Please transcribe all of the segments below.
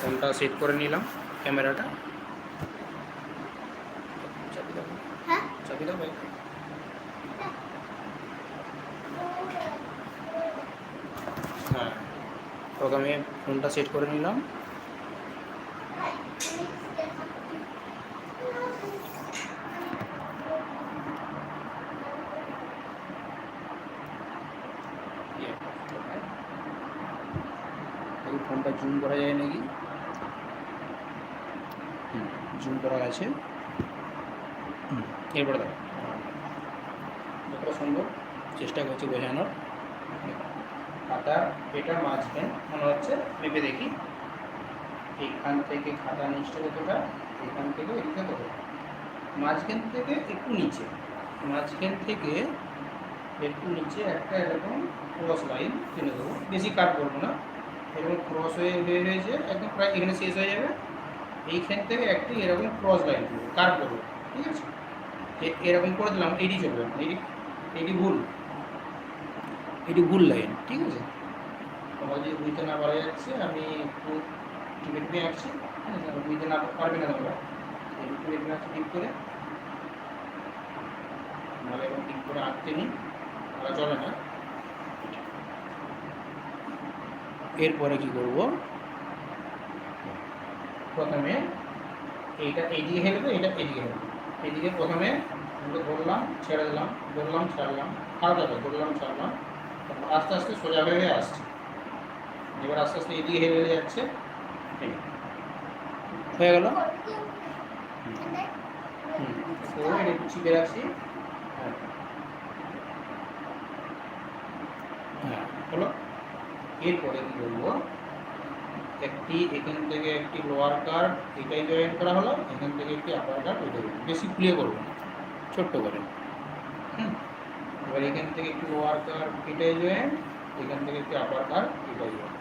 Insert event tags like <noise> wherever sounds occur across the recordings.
ফোনটা সেট করে নিলাম ক্যামেরাটা। চাবি দাও। হ্যাঁ? চাবি দাও ভাই। হ্যাঁ। প্রথমে ফোনটা সেট করে নিলাম এই ফোনটা জুম করা যায় নাকি জুম করা আছে হুম, এরপরে দেখো যতটা সম্ভব চেষ্টা করছি বোঝানোর। খাতা এটা মাঝখান মনে হচ্ছে ভেবে দেখি। এইখান থেকে খাতা নিচটা কতটা এখান থেকে এদিকে কতটা। মাঝখান থেকে একটু নিচে। মাঝখান থেকে একটু নিচে একটা এরকম ক্রস লাইন টেনে দেবো। বেশি কাট করব না। এরকম ক্রস হয়ে হয়ে হয়েছে, একদম প্রায় এখানে শেষ হয়ে যাবে। এইখান থেকে একটি এরকম ক্রস লাইন করব, কাট করব, ঠিক আছে? এরকম করে দিলাম এডি চলবে এডি ভুল। এটি ভুল লাইন ঠিক আছে? তোমার যদি বুঝতে না পারা যাচ্ছে আমি একটু ঠিক আছে আর বুঝতে না পারবে না তোমরা। ঠিক করে। নাহলে এরকম ঠিক করে আঁকতে নিই। তাহলে চলে না। এরপরে কি করব? প্রথমে এইটা এইদিকে হেলবে এটা এদিকে হেলবে এদিকে প্রথমে ধরলাম ছেড়ে দিলাম। ধরলাম ছাড়লাম হালকা করে ধরলাম ছাড়লাম, তারপর আস্তে আস্তে সোজা হয়ে আসছে। এবার আস্তে আস্তে এদিকে হেলে হেলে যাচ্ছে। হয়ে গেল? তো এটা একটু চিপে রাখছি হ্যাঁ হলো। এরপরে কি করব একটি, এখান থেকে একটি লোয়ার কার্ড এটাই জয়েন করা হলো, এখান থেকে একটি আপার কার্ড ওইটাই। বেশি প্লে করব ছোট্ট করে। এবার এখান থেকে একটি লোয়ার কার্ড এটাই জয়েন এখান থেকে একটি আপার কার্ড এটাই জয়েন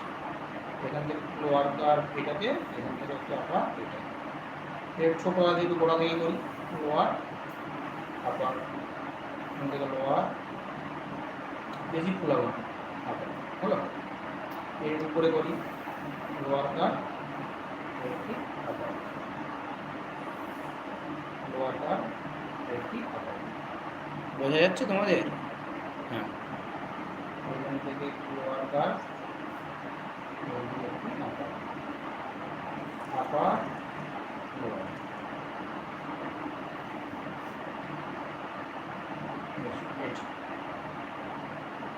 এখান থেকে লোয়ার কার্ড এটাকে, এখান থেকে একটি আপার এটা এর ছোটো আগে একটু গোড়া থেকে করি লোয়ার আপার এখান থেকে লোয়ার বেশি ফুলাবো আপার হলো? এর উপরে করি লোয়ার একটি আপার লোয়ার কার্ড একটি আপার বোঝা যাচ্ছে তোমাদের? হ্যাঁ।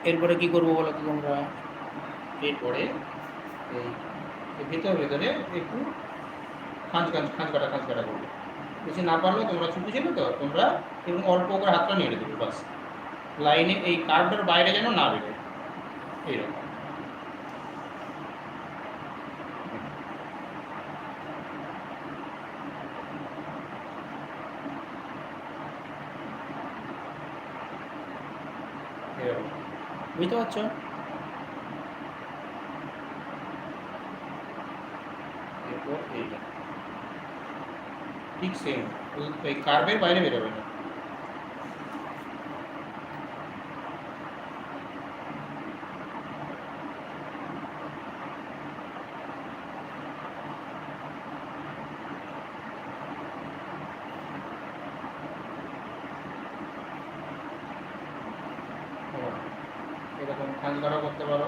এরপরে কি করব বলো তো তোমরা? এরপরে এই ভেতরে ভেতরে একটু খাঁজ খাঁজ খাঁজ কাটা খাঁজ কাটা করবে। বেশি না পারলেও তোমরা ছুটি ছিল তো, তোমরা এবং অল্প করে হাতটা নেড়ে দেবে, বাস। লাইনে এই কার্ডটার বাইরে যেন না বেরোয়। এইরকম। বুঝতে পারছ? এরপর ঠিক সেম ওই কার্ভের বাইরে বেরোবে না এরকম খাঁজ কাটা করতে পারো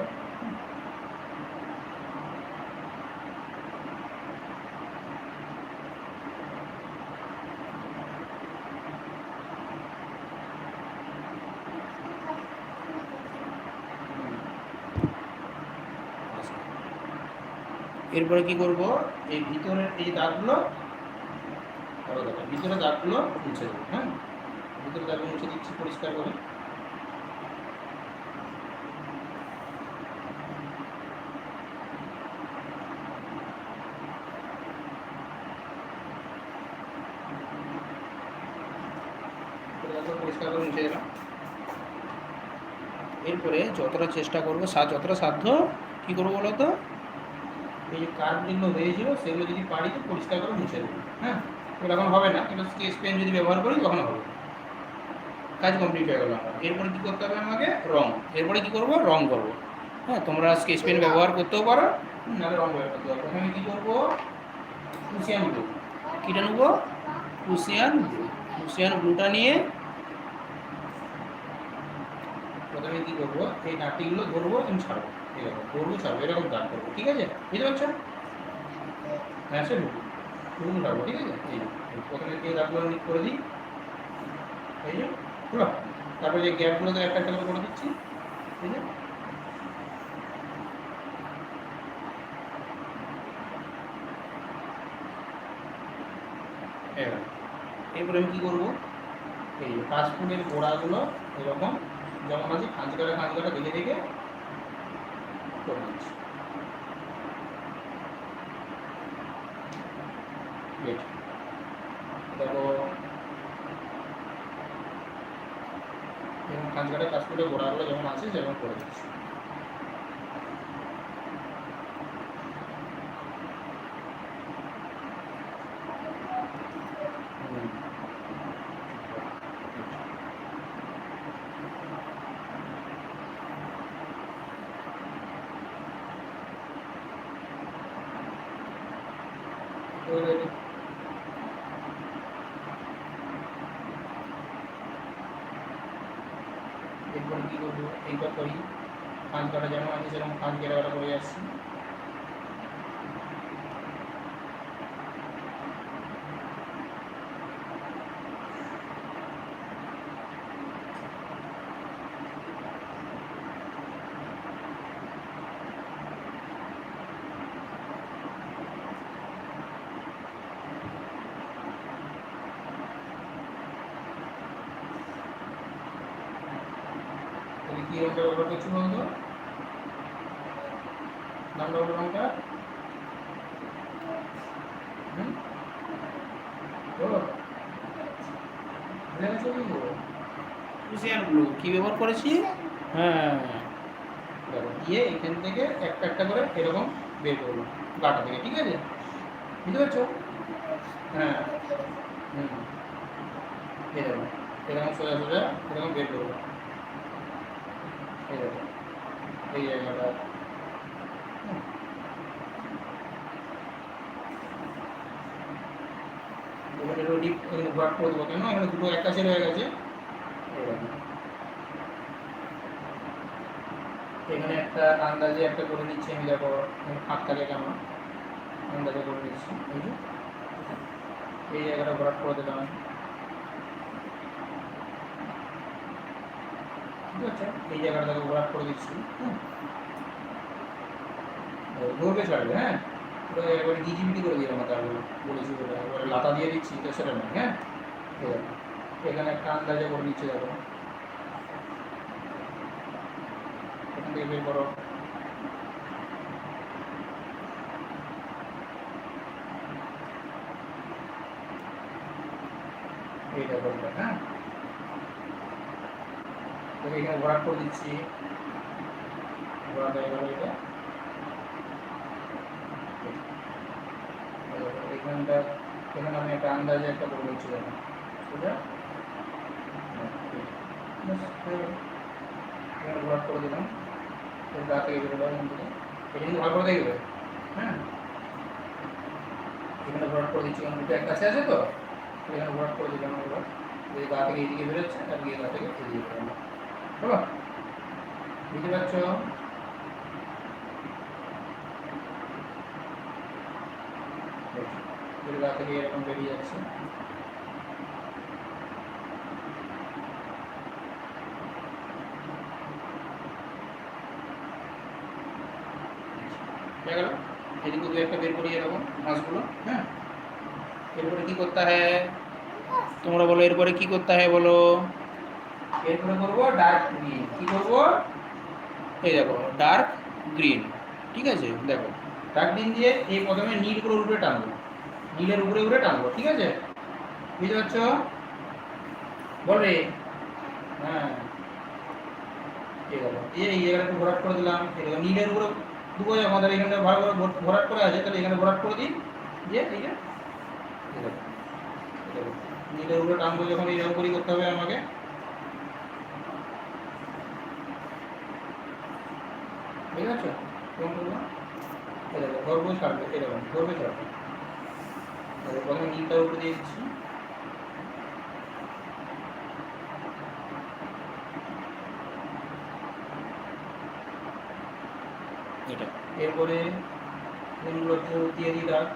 এরপরে কি করব? এই ভিতরের এই দাগ ভিতরের দাগগুলো মুছে দেবো হ্যাঁ? ভিতরে দাগগুলো মুছে দিচ্ছি পরিষ্কার করে পরিষ্কার করে এরপরে যতটা চেষ্টা করব যতটা সাধ্য, কী করব বলো তো এই যে কার্ভ যেগুলো হয়েছিল, সেগুলো যদি পারি তো পরিষ্কার করে মুছে দেবো। হ্যাঁ? এখন হবে না। কিন্তু স্কেচ পেন যদি ব্যবহার করি, তখন হবে। কাজ কমপ্লিট হয়ে গেল আমার। এরপরে কী করতে হবে আমাকে? রং। এরপরে কী করব? রং করব। হ্যাঁ তোমরা স্কেচ পেন ব্যবহার করতেও পারো। নাহলে রং ব্যবহার করতে পারো। প্রথমে কী করব? ক্রুশিয়ান ব্লু কীটা নেব? ক্রুশিয়ান ব্লু ক্রুশিয়ান ব্লুটা নিয়ে প্রথমে কী করব? এই নাটিগুলো ধরবো এবং ছাড়বো। এরকম ধরবো ছাড়বো এরকম দাগ করব, ঠিক আছে? বুঝতে পারছ? হ্যাঁ সে শুরু রাখব ঠিক আছে? এই প্রথমে এই দাগগুলো করে দিই। এই যে পুরো তারপরে যে গ্যাপগুলোতে একটা একটা করে দিচ্ছি। ঠিক আছে এরপরে আমি কী করব? এই কাশফুলের গোড়াগুলো এরকম, যেমন আছে, খাঁজি কাটা খাঁজি কাটা, দেখে দেখে করে কাজ কাটা কাজ করে গোড়াগুলো যেমন আছে সেরকম করে দিচ্ছি হুম। এবারে এরপর কী করব এইবার করি। কাজ কাটা যেমন আছে সেরকম কাজ কেটে কাটা করে যাচ্ছি। তাহলে কী রঙটা ব্যবহার করছি বলতো? নামটা হলো কি ব্লু। কী ব্যবহার করেছি? হ্যাঁ। দিয়ে এখান থেকে একটা একটা করে এরকম বের করব গাটা থেকে ঠিক আছে? বুঝতে পারছ? হ্যাঁ। হুম। এরকম এরকম সোজা সোজা এরকম বের করব। এই জায়গাটা ডিপ ঘোরাট করে দেবো কেন এখানে দুটো একটা সেট হয়ে গেছে। এখানে একটা আন্দাজে একটা করে নিচ্ছি আমি, দেখো ফাঁক থাকে কেমন। আন্দাজে করে এই এই জায়গাটা ভরাট করে দিলাম আমি। ঠিক আছে এই জায়গাটাকে ভরাট করে দিচ্ছি। হুম। ধরবে ছাড়বে হ্যাঁ? পুরো একবারে ডিজিবিটি করে দিলাম তারপরে বলেছি বলে একবারে লাতা দিয়ে দিচ্ছি, তো সেটা নয় হ্যাঁ? এখানে একটা আন্দাজে করে নিচ্ছে, দেখো। এখান করো। এই দেখো এটা হ্যাঁ? তবে এখানে ভরাট করে দিচ্ছি। ভরাট হয়ে এটা। এখানটা এখানে আমি একটা আন্দাজে একটা করে নিচ্ছি দেখো। বুঝলে এখানে ভরাট করে দিলাম। গা থেকে বেরোলো এখান থেকে। এটা কিন্তু ভালো করে দেখবে। হ্যাঁ? এখানে ভরাট করে দিচ্ছি কারণ দুটো কাছে আছে তো। এখানে ভরাট করে দিলাম এবার এই গা থেকে এইদিকে বেরোচ্ছে, আর এই গা থেকে এদিকে বেরোলো। বুঝতে পারছ এরকম বেরিয়ে যাচ্ছে। দু একটা বের হ্যাঁ? এরপরে কি করতে হয়? তোমরা বলো, এরপরে কি করতে হয় বলো? এরপরে করব ডার্ক গ্রিন কি করব? এই দেখো ডার্ক গ্রিন ঠিক আছে? দেখো ডার্ক গ্রিন দিয়ে এই প্রথমে নীল করে উপরে টানবো। নীলের উপরে উপরে টানবো ঠিক আছে? বুঝতে পারছ? বলে হ্যাঁ। ঠিক আছে দিয়ে এই জায়গাটা একটু ভরাট করে দিলাম। দেখো নীলের উপরে দুটো আমাদের এখানে ভালো করে ভরাট করে আছে তাহলে এখানে ভরাট করে দিই। দিয়ে এই দেখো, নীলের উপরে টানবো যখন এইরকম করেই করতে হবে আমাকে। ঠিক আছে? এই দেখো গর্ব ছাড়বে এরকম গর্বে ছাড়বে প্রথমে নীলটার উপরে দিয়ে দিচ্ছি। এটা। এরপরে দিয়ে দিই দাগ,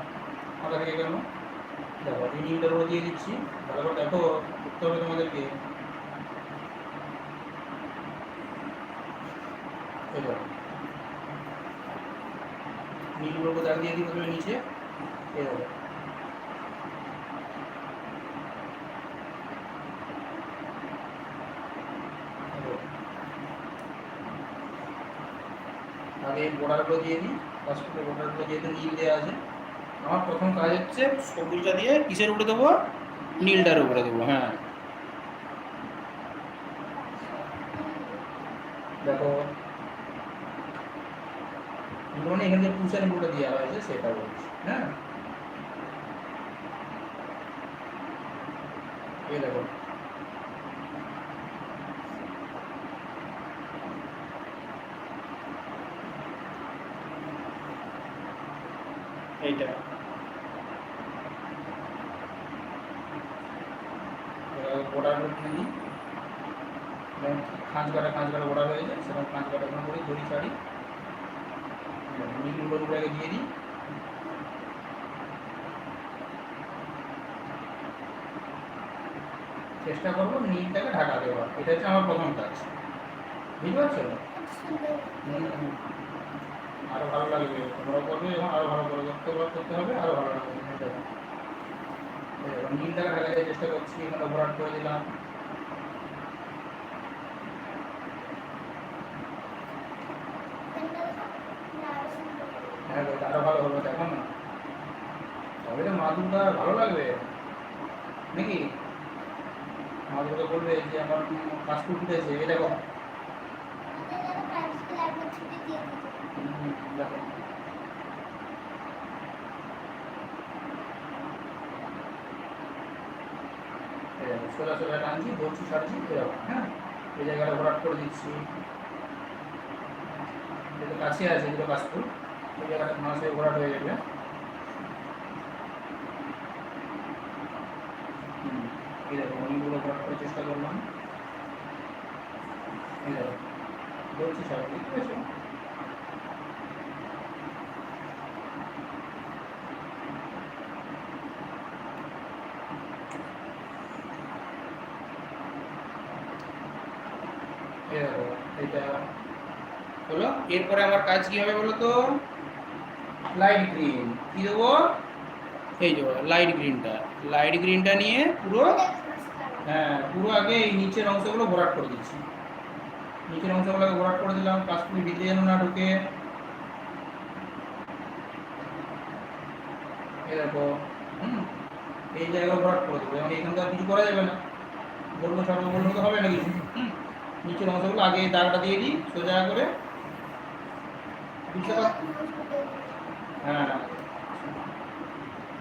মাথা থেকে কেন? দেখো, এই নীলটার উপরে দিয়ে দিচ্ছি। করে দেখো, করতে হবে তোমাদেরকে। এটা। নীলগুলোকে দাগ দিয়ে দিই প্রথমে নিচে। আগে বর্ডারগুলো দিয়ে দিই। পাসপোর্টের বর্ডারগুলো যেহেতু নীল দেওয়া আছে, আমার প্রথম কাজ হচ্ছে সবুজটা দিয়ে কিসের উপরে দেবো? নীলটার উপরে দেবো হ্যাঁ দেখো মানে এখানে পুষানি পুরোটা দেওয়া হয়েছে সেটা বলছি হ্যাঁ এই দেখো এইটা বর্ডারগুলো কিনে নিই যেমন খাঁজ কাটা খাঁজ কাটা বর্ডার হয়ে যায় সেরকম খাঁজ কাটা কোনো করি দড়ি ছাড়ি নীলগুলোর উপরে আগে দিয়ে দিই চেষ্টা করব নীলটাকে ঢাকা দেওয়ার। এটা হচ্ছে আমার প্রথম কাজ। বুঝতে পারছ। আরও ভালো লাগবে। তোমরা করবে এবং আরও ভালো করে করতে করতে হবে আরও ভালো লাগবে। নীলটাকে ঢাকা দেওয়ার চেষ্টা করছি এখানে ভরাট করে দিলাম হ্যাঁ গো, আরও ভালো হবে দেখো না তবে তো ভালো লাগবে? নাকি? মাদুরকে বলবে যে আমার পাসপোর্ট উঠেছে এটা দেখো, সোজা সোজা টানছি ধরছি ছাড়ছি এরকম হ্যাঁ। এই জায়গাটা ভরাট করে দিচ্ছি। যেটা কাছে আছে যেটা পাসপোর্ট ওই জায়গাটা মাসে ভরাট হয়ে যাবে। এই অনেকগুলো ভরাট করার চেষ্টা করলাম। এরপরে আমার কাজ কি হবে বলো তো? লাইট গ্রিন কি দেবো? এই যে লাইট গ্রিনটা লাইট গ্রিনটা নিয়ে পুরো হ্যাঁ পুরো আগে এই নিচের অংশগুলো ভরাট করে দিচ্ছি। নিচের অংশগুলোকে ভরাট করে দিলাম কাশ্মীর ভিতরে যেন না ঢুকে। দেখো, হুম, এই জায়গায় ভরাট করে দেবো। এবং এখান কিছু করা যাবে না। বলব সর্ব বলব তো হবে না কিছু নিচের অংশগুলো আগে দাগটা দিয়ে দিই, সোজা করে। বুঝতে পার হ্যাঁ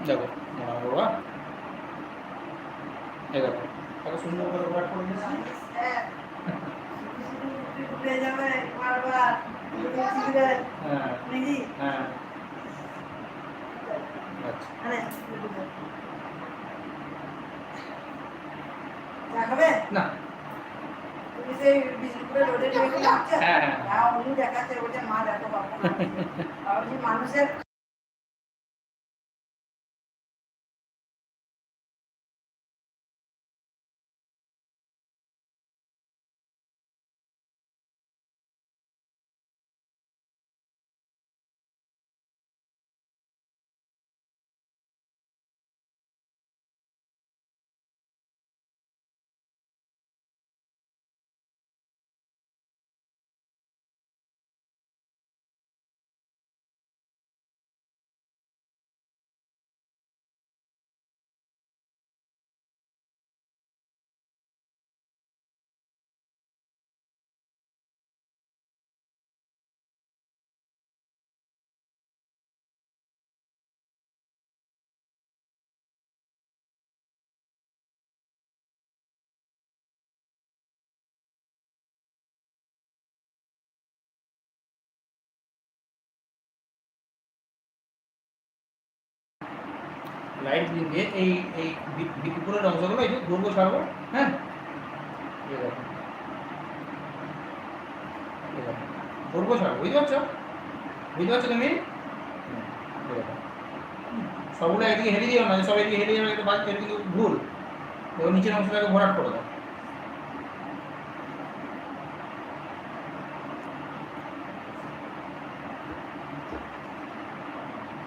দেখো মনে হয় এই দেখো। কত সুন্দর করে ভরাট করে দিচ্ছি উঠে যাবে বারবার হ্যাঁ নাকি হ্যাঁ আচ্ছা না হ্যাঁ, হ্যাঁ। হ্যাঁ দেখাচ্ছে মা দেখো বাবা <laughs> মানুষের লাইট গ্রিন দিয়ে এই এই বি- বি- উপরের অংশগুলো এই যে দৈর্ঘ্য ছাড়বো হ্যাঁ? দৈর্ঘ্য ছাড়বো বুঝতে পারছ? বুঝতে পারছ তুমি? সবগুলো একদিকে হেলে দিও না যে সব এদিকে হেলে যাবে বাদ এটা কিন্তু ভুল। দেখো নিচের অংশটাকে ভরাট করে দাও।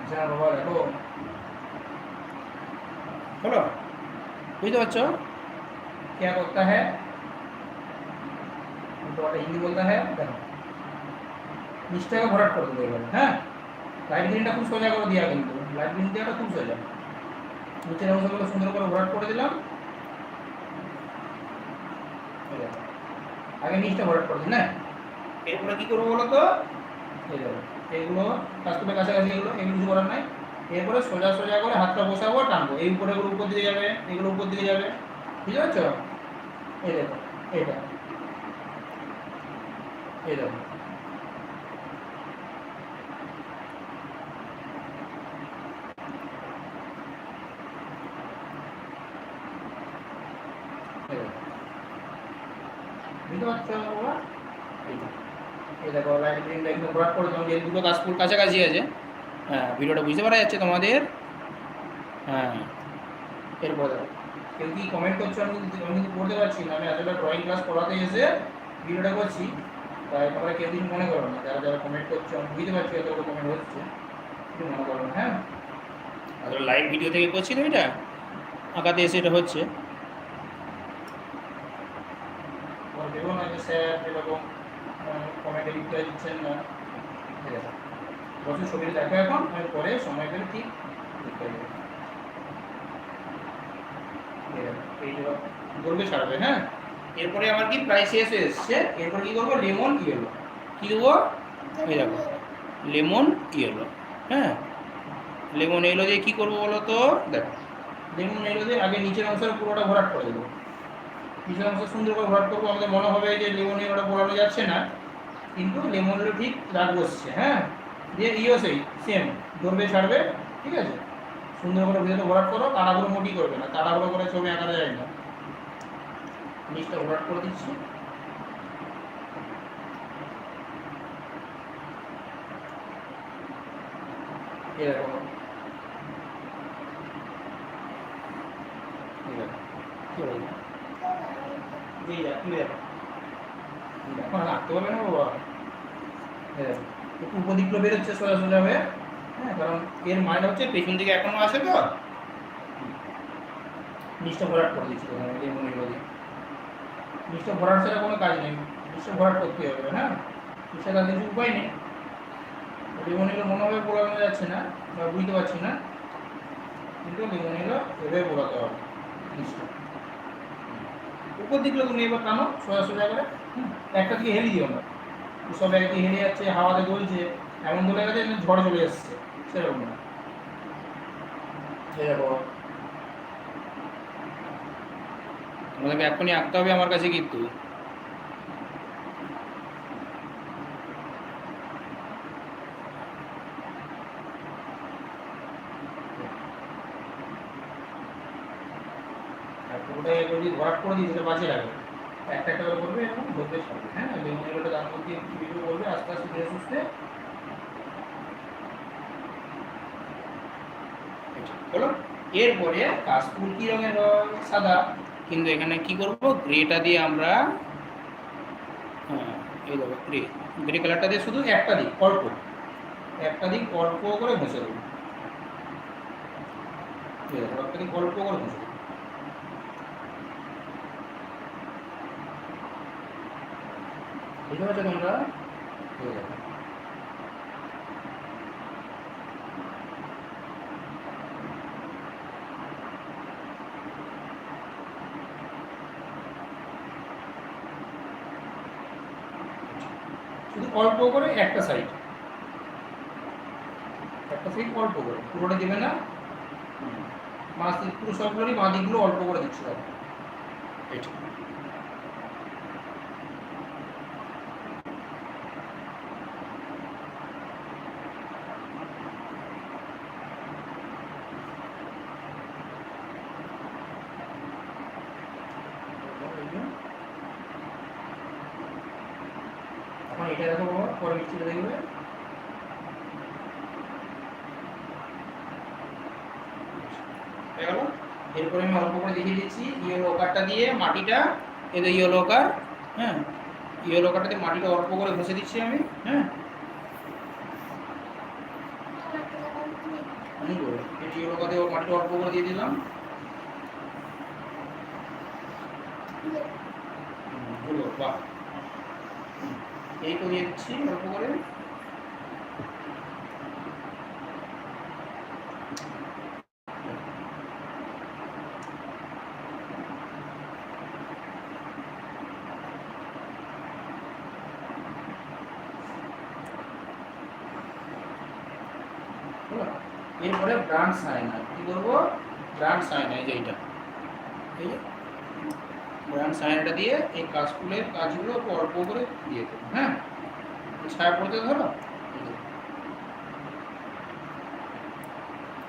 আচ্ছা বাবা, দেখো। बोलो बुझते बच्चों क्या होता है तो हिंदी बोलता है देखो নিচটাকে ভরাট করে দেবো এবারে হ্যাঁ লাইট গ্রিনটা খুব সোজা করে দেওয়া কিন্তু লাইট গ্রিন দেওয়াটা খুব সোজা নিচের অংশগুলো সুন্দর করে ভরাট করে দিলাম এই দেখো। আগে নিচটা ভরাট করে দিন না এরপরে কি করবো বলো তো এই দেখো এগুলো কাস্টমের কাছাকাছি এগুলো এগুলো কিছু করার নাই এরপরে সোজা সোজা করে হাতটা বসাবো টানবো। এই উপরে এগুলো উপর দিকে যাবে, এগুলো উপর দিকে যাবে। বুঝতে পারছ? এই দেখো এইটা এই দেখো। এই দেখো। বুঝতে পারছ এই দেখো। লাইট গ্রিনটা একদম ভরাট করে দিলাম যে দুটো কাশফুল কাছাকাছি আছে। হ্যাঁ ভিডিওটা বুঝতে পারা যাচ্ছে তোমাদের? হ্যাঁ। এরপর কেউ কি কমেন্ট করছ? আমি কিন্তু আমি কিন্তু পড়তে পারছি না। আমি এতটা ড্রয়িং ক্লাস পড়াতে এসে ভিডিওটা করছি। তাই তোমরা কেউ কিছু মনে করো না। যারা যারা কমেন্ট করছ, আমি বুঝতে পারছি এতগুলো কমেন্ট হচ্ছে। কিছু মনে করো না হ্যাঁ? আসলে লাইভ ভিডিও থেকে করছি তো এটা? আঁকাতে এসে এটা হচ্ছে। ভেবো না যে স্যার এরকম কমেন্টে রিপ্লাই দিচ্ছেন না। ঠিক আছে। বছর ছবিটা দেখো এখন পরে সময় পেলে ঠিক গর্বে ছাড়বে হ্যাঁ? এরপরে আমার কি প্রায় শেষ হয়ে এসছে। এরপর কি করব? লেমন ইয়েলো কি দেবো? এই দেখো, লেমন ইয়েলো হ্যাঁ? লেমন এলো দিয়ে কি করব বলো তো? দেখো, লেমন এলো দিয়ে আগে নিচের অংশের পুরোটা ভরাট করে দেবো। নিচের অংশ সুন্দর করে ভরাট করব। আমাদের মনে হবে যে লেমন এলোটা বোলানো যাচ্ছে না। কিন্তু লেমন এলো ঠিক দাগ বসছে হ্যাঁ? দিয়ে ইও সেই সেম ধরবে ছাড়বে ঠিক আছে? সুন্দর করে ভিতরে ভরাট করো তাড়াগুলো মোটি করবে না তাড়াগুলো করে ছবি আঁকা যায় না। নিচটা ভরাট করে দিচ্ছি। এরকম। এখন আঁকতে পারবে না বাবা। দেখো, একটু বেরোচ্ছে সোজা সোজা হয়ে হ্যাঁ কারণ এর মানে হচ্ছে পেছন দিকে এখনও আসে তো। নিচটা ভরাট করে দিচ্ছি তোমার এই মনিগুলো দিয়ে নিচটা ভরাট ছাড়া কোনো কাজ নেই নিচটা ভরাট করতে হবে হ্যাঁ নিচটা তার কিছু উপায় নেই। লিমনিগুলো মনোভাবে বোলানো যাচ্ছে না বা বুঝতে পারছি না কিন্তু লিমনিগুলো এভাবে বোলাতে হবে নিচটা। উপর দিকগুলো তুমি এবার টানো সোজা সোজা করে হুম, একটা দিকে হেলি দিও না সব একদিকে হেলে যাচ্ছে হাওয়াতে দুলছে এমন দোলে গেছে ঝড় চলে যাচ্ছে সেরকম না। তোমাদেরকে এখনই আঁকতে হবে আমার কাছে কিন্তু। পুরোটা যদি ভরাট করে দিই সেটা বাঁচিয়ে রাখবে। একটা একটা করে করবে এবং ধরবে ছাড়বে হ্যাঁ? তার মধ্যে ভিডিও করবে আস্তে আস্তে ধীরে সুস্থে। বলো। এরপরে কাশফুল কি রঙের? রং সাদা। কিন্তু এখানে কি করব? গ্রেটা দিয়ে আমরা হ্যাঁ এই দেখো, গ্রে। গ্রে কালারটা দিয়ে শুধু একটা দিক, অল্প। একটা দিক অল্প করে ঘষে দেবো। একটা দিক অল্প করে ঘষে দেবো। বুঝতে পারছ তোমরা? শুধু অল্প করে একটা সাইড একটা সাইড অল্প করে। পুরোটা দেবে না? মাছ পুরো সবগুলোরই বাঁ অল্প করে দিচ্ছি। দেখো এইটা মাটিটা দেখো বাবা পরে মিষ্টিটা দেখবে এরপরে আমি অল্প করে দেখিয়ে দিচ্ছি ইয়েলো কারটা দিয়ে মাটিটা এই যে ইয়েলো কার হ্যাঁ ইয়েলো দিয়ে মাটিটা অল্প করে ঘষে দিচ্ছি আমি হ্যাঁ এই ইয়েলো কার দিয়ে মাটিটা অল্প করে দিয়ে দিলাম হলো বাহ এই দিয়ে দিচ্ছি অল্প করে? এরপরে ব্রান্ড সাইনার কি করব? ব্রান্ড সাইনার যে ব্রান্ড সাইনারটা দিয়ে এই কাজগুলোর কাজগুলো একটু অল্প করে দিয়ে দেবো হ্যাঁ? ছায়া পড়তে ধরো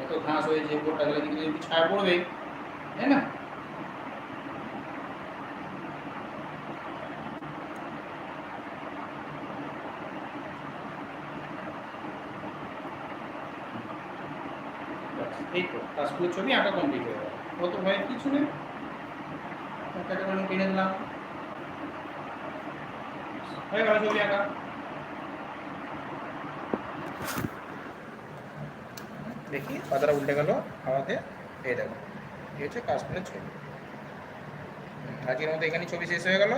এত ঘাস হয়েছে গোটা গেলে কিন্তু ছায়া পড়বে তাই না? এই তো, কাজগুলোর ছবি আঁকা কমপ্লিট হয়ে গেল। কত ভয় কিছু নেই। আমি দিলাম। হয়ে গেল ছবি আঁকা। দেখি পাতাটা উল্টে গেল হাওয়াতে এই দেখো এই হচ্ছে কাশফুলের ছবি। আজকের মতো এখানে ছবি শেষ হয়ে গেল।